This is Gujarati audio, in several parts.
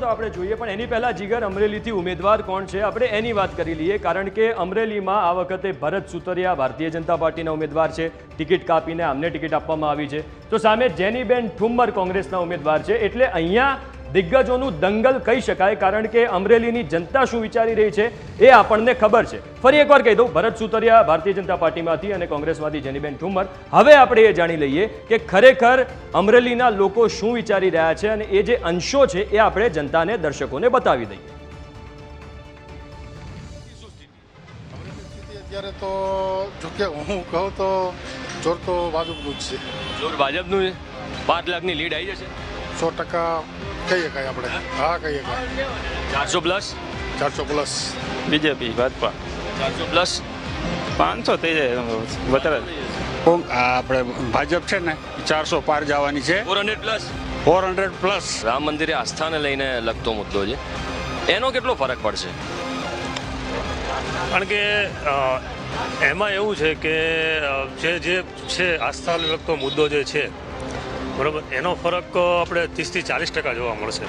તો આપણે જોઈએ, પણ એની પહેલા જીગર અમરેલીથી ઉમેદવાર કોણ છે? આપણે એની વાત કરી લઈએ, કારણ કે અમરેલીમાં આ વખતે ભરત સુતરિયા ભારતીય જનતા પાર્ટીના ઉમેદવાર છે. ટિકિટ કાપીને આમને ટિકિટ આપવામાં આવી છે. તો સામે જેનીબેન ઠુમ્મર કોંગ્રેસના ઉમેદવાર છે. એટલે અહીંયા દિગ્ગજોનું દંગલ કહી શકાય કારણ કે અમરેલીની જનતા શું વિચારી રહી છે એ આપણને ખબર છે. ફરી એકવાર કહી દઉં ભરત સુતરિયા ભારતીય જનતા પાર્ટીમાંથી અને કોંગ્રેસમાંથી જેનીબેન ઠુમર. હવે આપણે એ જાણી લઈએ કે ખરેખર અમરેલીના લોકો શું વિચારી રહ્યા છે અને એ જે અંશો છે એ આપણે જનતાને દર્શકોને બતાવી દઈએ. અત્યારે તો જોકે હું કહું તો જોર તો ભાજપનું જ છે. જોર ભાજપનું છે? પાંચ લાખની લીડ આવી જશે? સો ટકા કહીએ શકાય આપણે. હા કહીએ શકાય. ચારસો પ્લસ? ચારસો પ્લસ. બીજેપી ભાજપા. ચારસો પ્લસ? પાંચસો થઈ જાય વધારે. આપણે ભાજપ છે ને ચારસો પાર જવાની છે. Four hundred plus four hundred plus Ram મંદિરે આસ્થાને લઈને લગતો મુદ્દો છે. એનો કેટલો ફરક પડશે? કારણ કે એમાં એવું છે કે જે જે છે આસ્થાને લગતો મુદ્દો જે છે બરાબર. એનો ફરક આપણે ત્રીસથી ચાલીસ ટકા જોવા મળશે.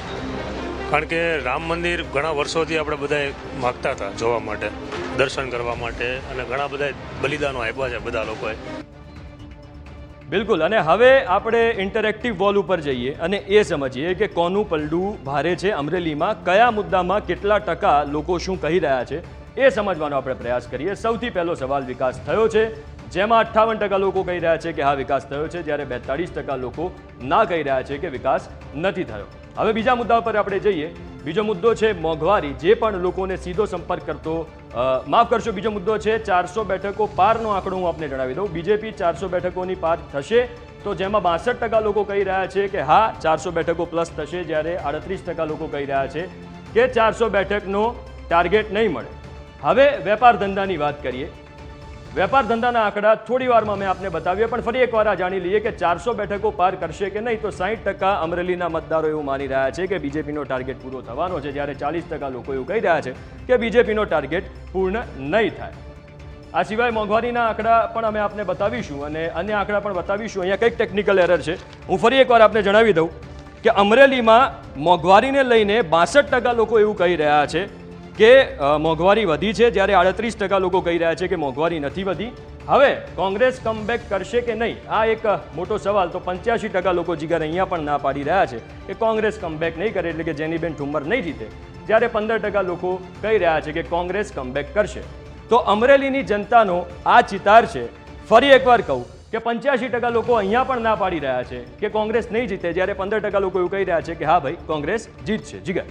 કારણ કે રામ મંદિર ઘણા વર્ષોથી આપણે બધા માગતા હતા જોવા માટે, દર્શન કરવા માટે, અને ઘણા બધા બલિદાનો આપ્યા છે બધા લોકોએ. બિલકુલ, અને હવે આપણે ઇન્ટરેક્ટિવ વોલ ઉપર જઈએ અને એ સમજીએ કે કોનું પલડું ભારે છે અમરેલીમાં, કયા મુદ્દામાં કેટલા ટકા લોકો શું કહી રહ્યા છે એ સમજવાનો આપણે પ્રયાસ કરીએ. સૌથી પહેલો સવાલ વિકાસ થયો છે. જેમાં અઠ્ઠાવન ટકા લોકો કહી રહ્યા છે કે હા, વિકાસ થયો છે, જ્યારે બેતાળીસ ટકા લોકો ના કહી રહ્યા છે કે વિકાસ નથી થયો. હવે બીજા મુદ્દા પર આપણે જઈએ. બીજો મુદ્દો છે મોંઘવારી. જે પણ લોકોને સીધો સંપર્ક કરતો માફ કરશો, બીજો મુદ્દો છે ચારસો બેઠકો પારનો આંકડો હું આપને જણાવી દઉં. બીજેપી ચારસો બેઠકોની પાર થશે તો જેમાં બાસઠ ટકા લોકો કહી રહ્યા છે કે હા, ચારસો બેઠકો પ્લસ થશે જ્યારે આડત્રીસ ટકા લોકો કહી રહ્યા છે કે ચારસો બેઠકનો ટાર્ગેટ નહીં મળે. હવે વેપાર ધંધાની વાત કરીએ. વેપાર ધંધાના આંકડા થોડી વારમાં મેં આપને બતાવીએ, પણ ફરી એકવાર આ જાણી લઈએ કે ચારસો બેઠકો પાર કરશે કે નહીં. તો સાહીઠ ટકા અમરેલીના મતદારો એવું માની રહ્યા છે કે બીજેપીનો ટાર્ગેટ પૂરો થવાનો છે, જ્યારે ચાલીસ ટકા લોકો એવું કહી રહ્યા છે કે બીજેપીનો ટાર્ગેટ પૂર્ણ નહીં થાય. આ સિવાય મોંઘવારીના આંકડા પણ અમે આપને બતાવીશું અને અન્ય આંકડા પણ બતાવીશું. અહીંયા કંઈક ટેકનિકલ એરર છે. હું ફરી એકવાર આપને જણાવી દઉં કે અમરેલીમાં મોંઘવારીને લઈને બાસઠ ટકા લોકો એવું કહી રહ્યા છે કે મોંઘવારી વધી છે જ્યારે આડત્રીસ ટકા લોકો કહી રહ્યા છે કે મોંઘવારી નથી વધી. હવે કોંગ્રેસ કમબેક કરશે કે નહીં? આ એક મોટો સવાલ. તો પંચ્યાસી ટકા લોકો જીગર અહીંયા પણ ના પાડી રહ્યા છે કે કોંગ્રેસ કમબેક નહીં કરે એટલે કે જેનીબેન ઠુમ્મર નહીં જીતે. જ્યારે પંદર ટકા લોકો કહી રહ્યા છે કે કોંગ્રેસ કમબેક કરશે. તો અમરેલીની જનતાનો આ ચિતાર છે. ફરી એકવાર કહું કે પંચ્યાસી ટકા લોકો અહીંયા પણ ના પાડી રહ્યા છે કે કોંગ્રેસ નહીં જીતે. જ્યારે પંદર ટકા લોકો એવું કહી રહ્યા છે કે હા ભાઈ, કોંગ્રેસ જીતશે. જીગર.